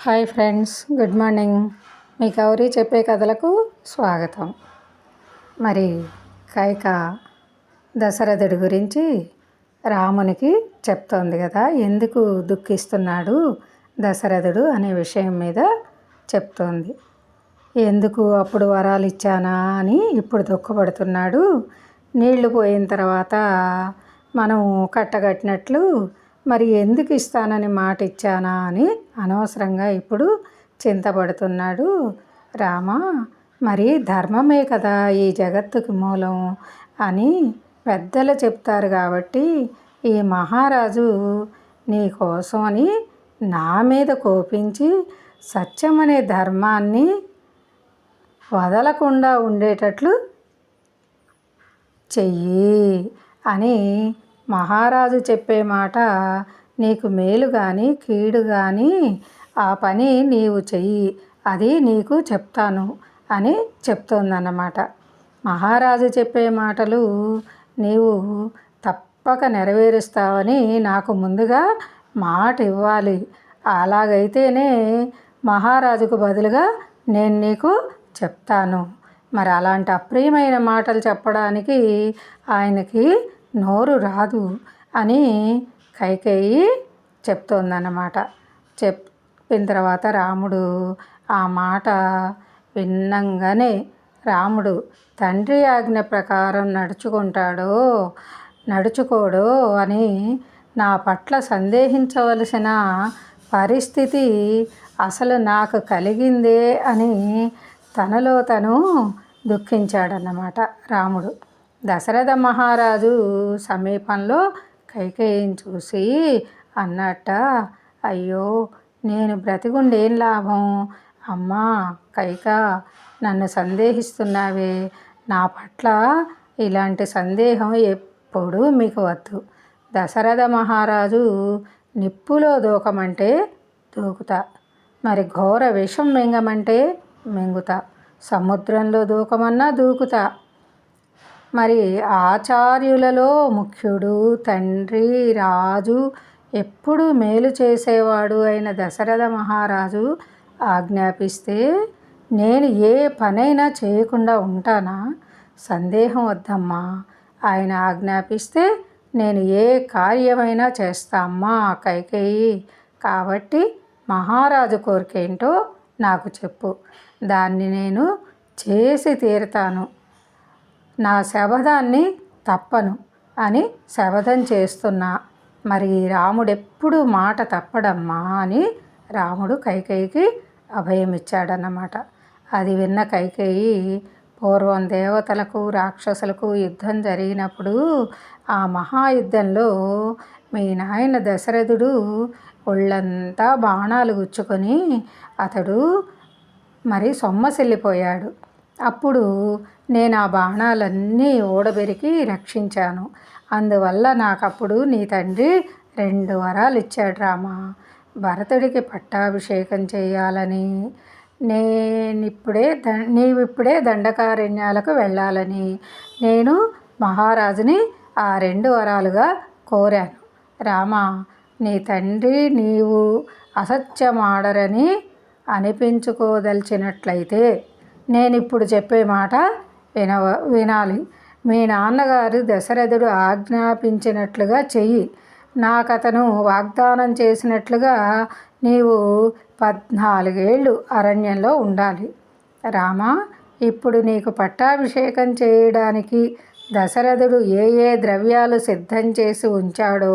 Hi friends good morning. మీ గౌరీ చెప్పే కథలకు స్వాగతం. మరి కైక దశరథుడి గురించి రామునికి చెప్తోంది కదా ఎందుకు దుఃఖిస్తున్నాడు దశరథుడు అనే విషయం మీద చెప్తోంది. ఎందుకు అప్పుడు వరాలు ఇచ్చానా అని ఇప్పుడు దుఃఖపడుతున్నాడు. నీళ్ళు పోయిన తర్వాత మనం కట్టగట్టినట్లు మరి ఎందుకు ఇస్తానని మాట ఇచ్చానా అని అనవసరంగా ఇప్పుడు చింతపడుతున్నాడు రామ. మరి ధర్మమే కదా ఈ జగత్తుకి మూలం అని పెద్దలు చెప్తారు కాబట్టి ఈ మహారాజు నీ అని నా మీద కోపించి సత్యం అనే ధర్మాన్ని వదలకుండా ఉండేటట్లు చెయ్యి అని మహారాజు చెప్పే మాట నీకు మేలు కానీ కీడు కానీ ఆ పని నీవు చెయ్యి అది నీకు చెప్తాను అని చెప్తోందన్నమాట. మహారాజు చెప్పే మాటలు నీవు తప్పక నెరవేరుస్తావని నాకు ముందుగా మాట ఇవ్వాలి అలాగైతేనే మహారాజుకు బదులుగా నేను నీకు చెప్తాను. మరి అలాంటి అప్రియమైన మాటలు చెప్పడానికి ఆయనకి నోరు రాదు అని కైకేయి చెప్తోందన్నమాట. చెప్పిన తర్వాత రాముడు ఆ మాట విన్నంగానే రాముడు తండ్రి ఆజ్ఞ ప్రకారం నడుచుకుంటాడో నడుచుకోడో అని నా పట్ల సందేహించవలసిన పరిస్థితి అసలు నాకు కలిగిందే అని తనలో తను దుఃఖించాడన్నమాట రాముడు. దశరథ మహారాజు సమీపంలో కైకేయిని చూసి అన్నట్ట అయ్యో నేను బ్రతికుండేం లాభం? అమ్మా కైక నన్ను సందేహిస్తున్నావే. నా పట్ల ఇలాంటి సందేహం ఎప్పుడూ మీకు వద్దు దశరథ మహారాజు నిప్పులో దూకమంటే దూకుతా. మరి ఘోర విషం మింగమంటే మింగుతా. సముద్రంలో దూకమన్నా దూకుతా. మరి ఆచార్యులలో ముఖ్యుడు తండ్రి రాజు ఎప్పుడు మేలు చేసేవాడు అయిన దశరథ మహారాజు ఆజ్ఞాపిస్తే నేను ఏ పనైనా చేయకుండా ఉంటానా? సందేహం వద్దమ్మా. ఆయన ఆజ్ఞాపిస్తే నేను ఏ కార్యమైనా చేస్తా అమ్మా కైకేయి. కాబట్టి మహారాజు కోరికేంటో నాకు చెప్పు. దాన్ని నేను చేసి తీరుతాను. నా శబదాన్ని తప్పను అని శబదం చేస్తున్నా. మరి రాముడెప్పుడు మాట తప్పడమ్మా అని రాముడు కైకేయికి అభయం ఇచ్చాడన్నమాట అది విన్న కైకేయి పూర్వం దేవతలకు రాక్షసులకు యుద్ధం జరిగినప్పుడు ఆ మహాయుద్ధంలో మీ నాయన దశరథుడు ఒళ్ళంతా బాణాలు గుచ్చుకొని అతడు మరి సొమ్మసిల్లిపోయాడు. అప్పుడు నేను ఆ బాణాలన్నీ ఓడబెరికి రక్షించాను. అందువల్ల నాకు అప్పుడు నీ తండ్రి రెండు వరాలు ఇచ్చాడు రామా. భరతుడికి పట్టాభిషేకం చేయాలని. నేనిప్పుడే ద నీవిప్పుడే దండకారణ్యాలకు వెళ్ళాలని. నేను మహారాజుని ఆ రెండు వరాలుగా కోరాను. రామా నీ తండ్రి నీవు అసత్యమాడరని అనిపించుకోదలిచినట్లయితే నేను ఇప్పుడు చెప్పే మాట వినవ వినాలి. మీ నాన్నగారు దశరథుడు ఆజ్ఞాపించినట్లుగా చెయ్యి. నాకు అతను వాగ్దానం చేసినట్లుగా నీవు పద్నాలుగేళ్ళు అరణ్యంలో ఉండాలి. రామా ఇప్పుడు నీకు పట్టాభిషేకం చేయడానికి దశరథుడు ఏ ఏ ద్రవ్యాలు సిద్ధం చేసి ఉంచాడో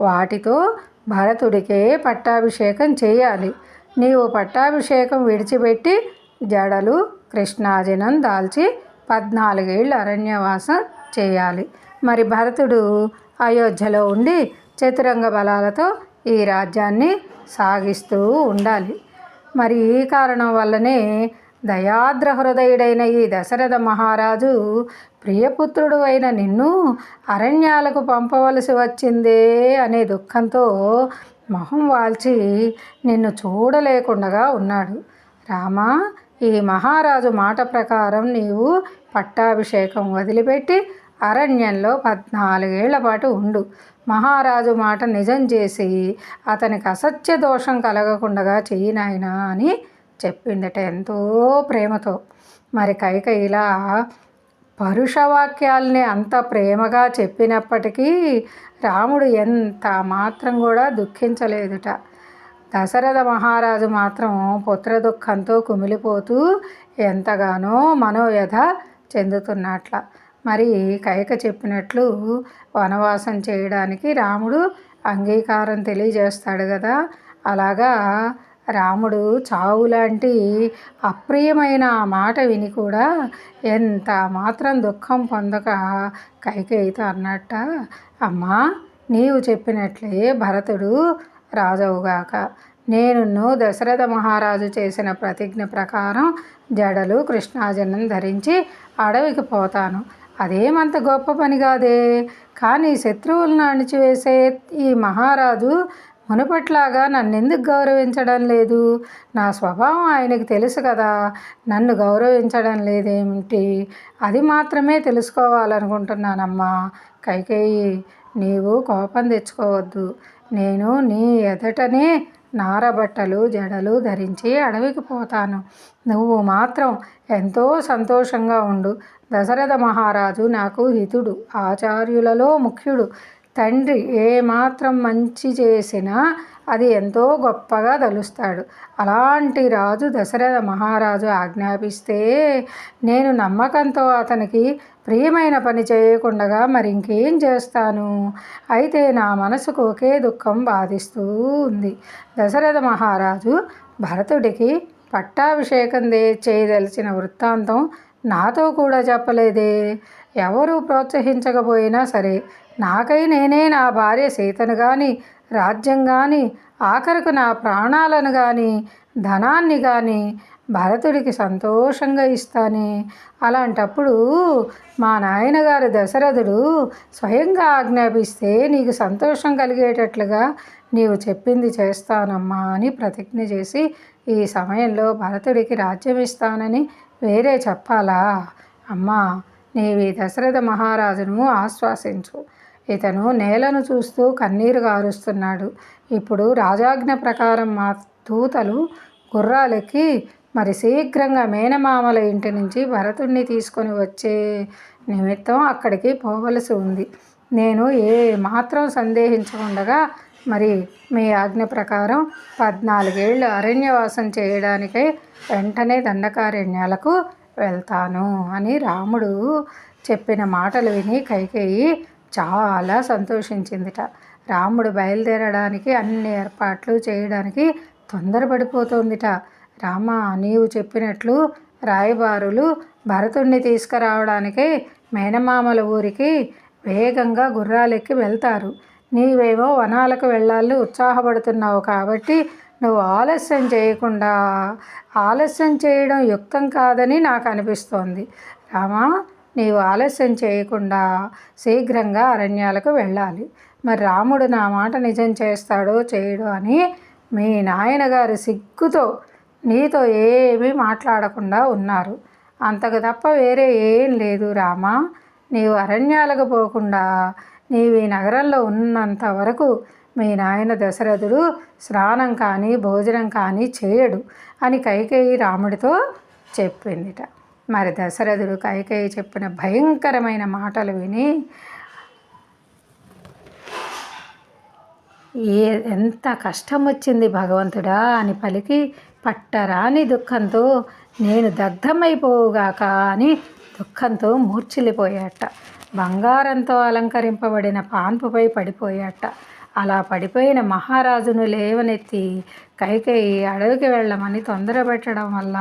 వాటితో భరతుడికే పట్టాభిషేకం చేయాలి. నీవు పట్టాభిషేకం విడిచిపెట్టి జడలు కృష్ణాజనం దాల్చి పద్నాలుగేళ్ళు అరణ్యవాసం చేయాలి. మరి భరతుడు అయోధ్యలో ఉండి చతురంగ బలాలతో ఈ రాజ్యాన్ని సాగిస్తూ ఉండాలి. మరి ఈ కారణం వల్లనే దయాద్ర హృదయుడైన ఈ దశరథ మహారాజు ప్రియపుత్రుడు అయిన నిన్ను అరణ్యాలకు పంపవలసి వచ్చిందే అనే దుఃఖంతో మొహం వాల్చి నిన్ను చూడలేకుండగా ఉన్నాడు. రామా ఈ మహారాజు మాట ప్రకారం నీవు పట్టాభిషేకం వదిలిపెట్టి అరణ్యంలో పద్నాలుగేళ్ళ పాటు ఉండు. మహారాజు మాట నిజం చేసి అతనికి అసత్య దోషం కలగకుండా చెయ్యి నాయనా అని చెప్పిందట ఎంతో ప్రేమతో. మరి కైక ఇలా పరుషవాక్యాల్ని అంత ప్రేమగా చెప్పినప్పటికీ రాముడు ఎంత మాత్రం కూడా దుఃఖించలేదుట. దశరథ మహారాజు మాత్రం పుత్ర దుఃఖంతో కుమిలిపోతూ ఎంతగానో మనోవ్యధ చెందుతున్నట్ల. మరి కైక చెప్పినట్లు వనవాసం చేయడానికి రాముడు అంగీకారం తెలియజేస్తాడు కదా అలాగా రాముడు చావు లాంటి అప్రియమైన ఆ మాట విని కూడా ఎంత మాత్రం దుఃఖం పొందక కైకేయితో అన్నట్ట అమ్మా నీవు చెప్పినట్లే భరతుడు రాజవుగాక. నేను దశరథ మహారాజు చేసిన ప్రతిజ్ఞ ప్రకారం జడలు కృష్ణాజనం ధరించి అడవికి పోతాను. అదేమంత గొప్ప పని కాదే? కానీ శత్రువులను అణిచివేసే ఈ మహారాజు మునుపట్లాగా నన్నెందుకు గౌరవించడం లేదు? నా స్వభావం ఆయనకి తెలుసు కదా. నన్ను గౌరవించడం లేదేమిటి? అది మాత్రమే తెలుసుకోవాలనుకుంటున్నానమ్మా. కైకేయి నీవు కోపం తెచ్చుకోవద్దు. నేను నీ ఎదటనే నారబట్టలు జడలు ధరించి అడవికి పోతాను. నువ్వు మాత్రం ఎంతో సంతోషంగా ఉండు. దశరథ మహారాజు నాకు హితుడు ఆచార్యులలో ముఖ్యుడు. తండ్రి ఏమాత్రం మంచి చేసినా అది ఎంతో గొప్పగా తలుస్తాడు. అలాంటి రాజు దశరథ మహారాజు ఆజ్ఞాపిస్తే నేను నమ్మకంతో అతనికి ప్రియమైన పని చేయకుండా మరి ఇంకేం చేస్తాను? అయితే నా మనసుకు ఒకే దుఃఖం బాధిస్తూ ఉంది. దశరథ మహారాజు భరతుడికి పట్టాభిషేకం దే చేయదలిచిన వృత్తాంతం నాతో కూడా చెప్పలేదే. ఎవరు ప్రోత్సహించకపోయినా సరే నాకై నేనే నా భార్య సీతను కానీ రాజ్యం కానీ ఆఖరకు నా ప్రాణాలను కానీ ధనాన్ని కానీ భరతుడికి సంతోషంగా ఇస్తానే? అలాంటప్పుడు మా నాయనగారు దశరథుడు స్వయంగా ఆజ్ఞాపిస్తే నీకు సంతోషం కలిగేటట్లుగా నీవు చెప్పింది చేస్తానమ్మా అని ప్రతిజ్ఞ చేసి ఈ సమయంలో భరతుడికి రాజ్యం ఇస్తానని వేరే చెప్పాలా? అమ్మా నీవి దశరథ మహారాజును ఆశ్వాసించు. ఇతను నేలను చూస్తూ కన్నీరు గారుస్తున్నాడు. ఇప్పుడు రాజాజ్ఞ ప్రకారం మా దూతలు గుర్రాలెక్కి మరి శీఘ్రంగా మేనమామల ఇంటి నుంచి భరతుణ్ణి తీసుకొని వచ్చే నిమిత్తం అక్కడికి పోవలసి ఉంది. నేను ఏ మాత్రం సందేహించకుండా మరి మీ ఆజ్ఞ ప్రకారం పద్నాలుగేళ్ళు అరణ్యవాసం చేయడానికై వెంటనే దండకారణ్యాలకు వెళ్తాను అని రాముడు చెప్పిన మాటలు విని కైకేయి చాలా సంతోషించిందిట. రాముడు బయలుదేరడానికి అన్ని ఏర్పాట్లు చేయడానికి తొందరపడిపోతోందిట. రామ నీవు చెప్పినట్లు రాయబారులు భరతుణ్ణి తీసుకురావడానికి మేనమామల ఊరికి వేగంగా గుర్రాలెక్కి వెళ్తారు. నీవేమో వనాలకు వెళ్ళాలని ఉత్సాహపడుతున్నావు కాబట్టి నువ్వు ఆలస్యం చేయకుండా ఆలస్యం చేయడం యుక్తం కాదని నాకు అనిపిస్తోంది. రామా నీవు ఆలస్యం చేయకుండా శీఘ్రంగా అరణ్యాలకు వెళ్ళాలి. మరి రాముడు నా మాట నిజం చేస్తాడో చేయడో అని మీ నాయనగారు సిగ్గుతో నీతో ఏమీ మాట్లాడకుండా ఉన్నారు. అంతకు తప్ప వేరే ఏం లేదు రామా. నీవు అరణ్యాలకు పోకుండా నీవు ఈ నగరంలో ఉన్నంత వరకు మీ నాయన దశరథుడు స్నానం కానీ భోజనం కానీ చేయడు అని కైకేయి రాముడితో చెప్పిందిట. మరి దశరథుడు కైకేయి చెప్పిన భయంకరమైన మాటలు విని ఏ ఎంత కష్టం వచ్చింది భగవంతుడా అని పలికి పట్టరాని దుఃఖంతో నేను దగ్ధమైపోవుగాక అని దుఃఖంతో మూర్చిల్లిపోయాట బంగారంతో అలంకరింపబడిన పాన్పుపై పడిపోయాట. అలా పడిపోయిన మహారాజును లేవనెత్తి కైకేయి అడవికి వెళ్ళమని తొందరపెట్టడం వల్ల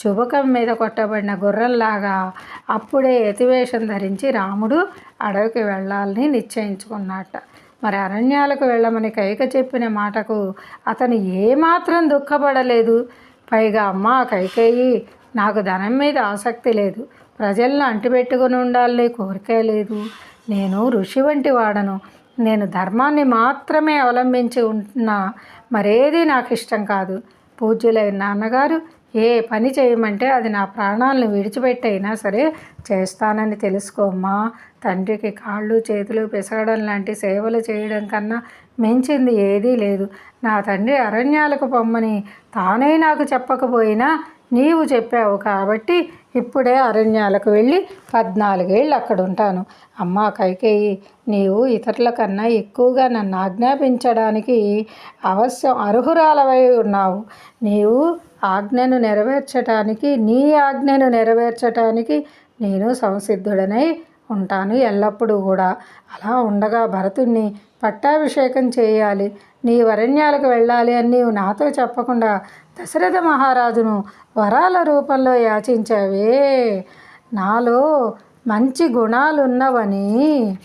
చుబకం మీద కొట్టబడిన గుర్రంలాగా అప్పుడే యతివేషం ధరించి రాముడు అడవికి వెళ్ళాలని నిశ్చయించుకున్నట్ట మరి అరణ్యాలకు వెళ్ళమని కైక చెప్పిన మాటకు అతను ఏమాత్రం దుఃఖపడలేదు. పైగా అమ్మ కైకేయి నాకు ధనం మీద ఆసక్తి లేదు. ప్రజలను అంటిపెట్టుకుని ఉండాలని కోరికే లేదు. నేను ఋషి వంటి వాడను. నేను ధర్మాన్ని మాత్రమే అవలంబించి ఉంటున్నా మరేది నాకు ఇష్టం కాదు. పూజ్యులైన నాన్నగారు ఏ పని చేయమంటే అది నా ప్రాణాలను విడిచిపెట్టైనా సరే చేస్తానని తెలుసుకోమ్మా తండ్రికి కాళ్ళు చేతులు పిసగడం లాంటి సేవలు చేయడం కన్నా మించింది ఏదీ లేదు. నా తండ్రి అరణ్యాలకు పొమ్మని తానే నాకు చెప్పకపోయినా నీవు చెప్పావు కాబట్టి ఇప్పుడే అరణ్యాలకు వెళ్ళి పద్నాలుగేళ్ళు అక్కడ ఉంటాను అమ్మా కైకేయి నీవు ఇతరుల కన్నా ఎక్కువగా నన్ను ఆజ్ఞాపించడానికి అవశ్యం అర్హురాలవై ఉన్నావు. నీవు ఆజ్ఞను నెరవేర్చటానికి నీ ఆజ్ఞను నెరవేర్చటానికి నేను సంసిద్ధుడనై ఉంటాను ఎల్లప్పుడూ కూడా. అలా ఉండగా భరతుణ్ణి పట్టాభిషేకం చేయాలి. నీ వరణ్యాలకు వెళ్ళాలి అని నీవు నాతో చెప్పకుండా దశరథ మహారాజును వరాల రూపంలో యాచించావే. నాలో మంచి గుణాలున్నవని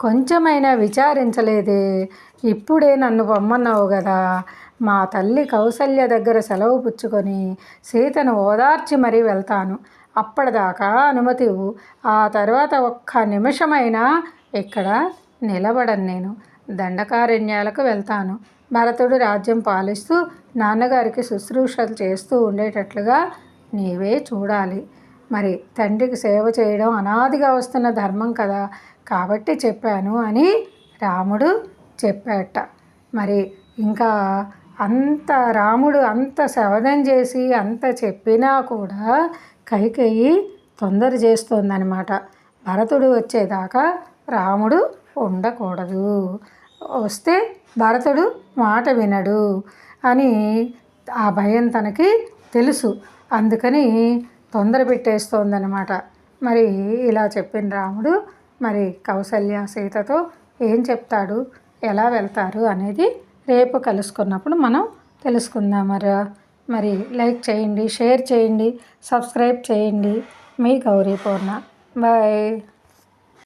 కొంచెమైనా విచారించలేదే. ఇప్పుడే నన్ను పొమ్మన్నావు కదా. మా తల్లి కౌసల్య దగ్గర సెలవు పుచ్చుకొని సీతను ఓదార్చి మరీ వెళ్తాను. అప్పటిదాకా అనుమతి ఇవ్వు. ఆ తర్వాత ఒక్క నిమిషమైనా ఇక్కడ నిలబడను నేను. దండకారణ్యాలకు వెళ్తాను. భరతుడు రాజ్యం పాలిస్తూ నాన్నగారికి శుశ్రూషలు చేస్తూ ఉండేటట్లుగా నీవే చూడాలి. మరి తండ్రికి సేవ చేయడం అనాదిగా వస్తున్న ధర్మం కదా. కాబట్టి చెప్పాను అని రాముడు చెప్పాట. మరి ఇంకా అంత రాముడు అంత శవదం చేసి అంత చెప్పినా కూడా కైకేయి తొందర చేస్తోందనమాట భరతుడు వచ్చేదాకా రాముడు ఉండకూడదు. వస్తే భరతుడు మాట వినడు అని ఆ భయం తనకి తెలుసు. అందుకని తొందర పెట్టేస్తోందనమాట మరి ఇలా చెప్పిన రాముడు మరి కౌసల్య సీతతో ఏం చెప్తాడు ఎలా వెళ్తారు అనేది రేపు కలుసుకున్నప్పుడు మనం తెలుసుకుందాం. మరి మరి లైక్ చేయండి షేర్ చేయండి సబ్స్క్రైబ్ చేయండి. మీ గౌరీ పూర్ణ. బాయ్.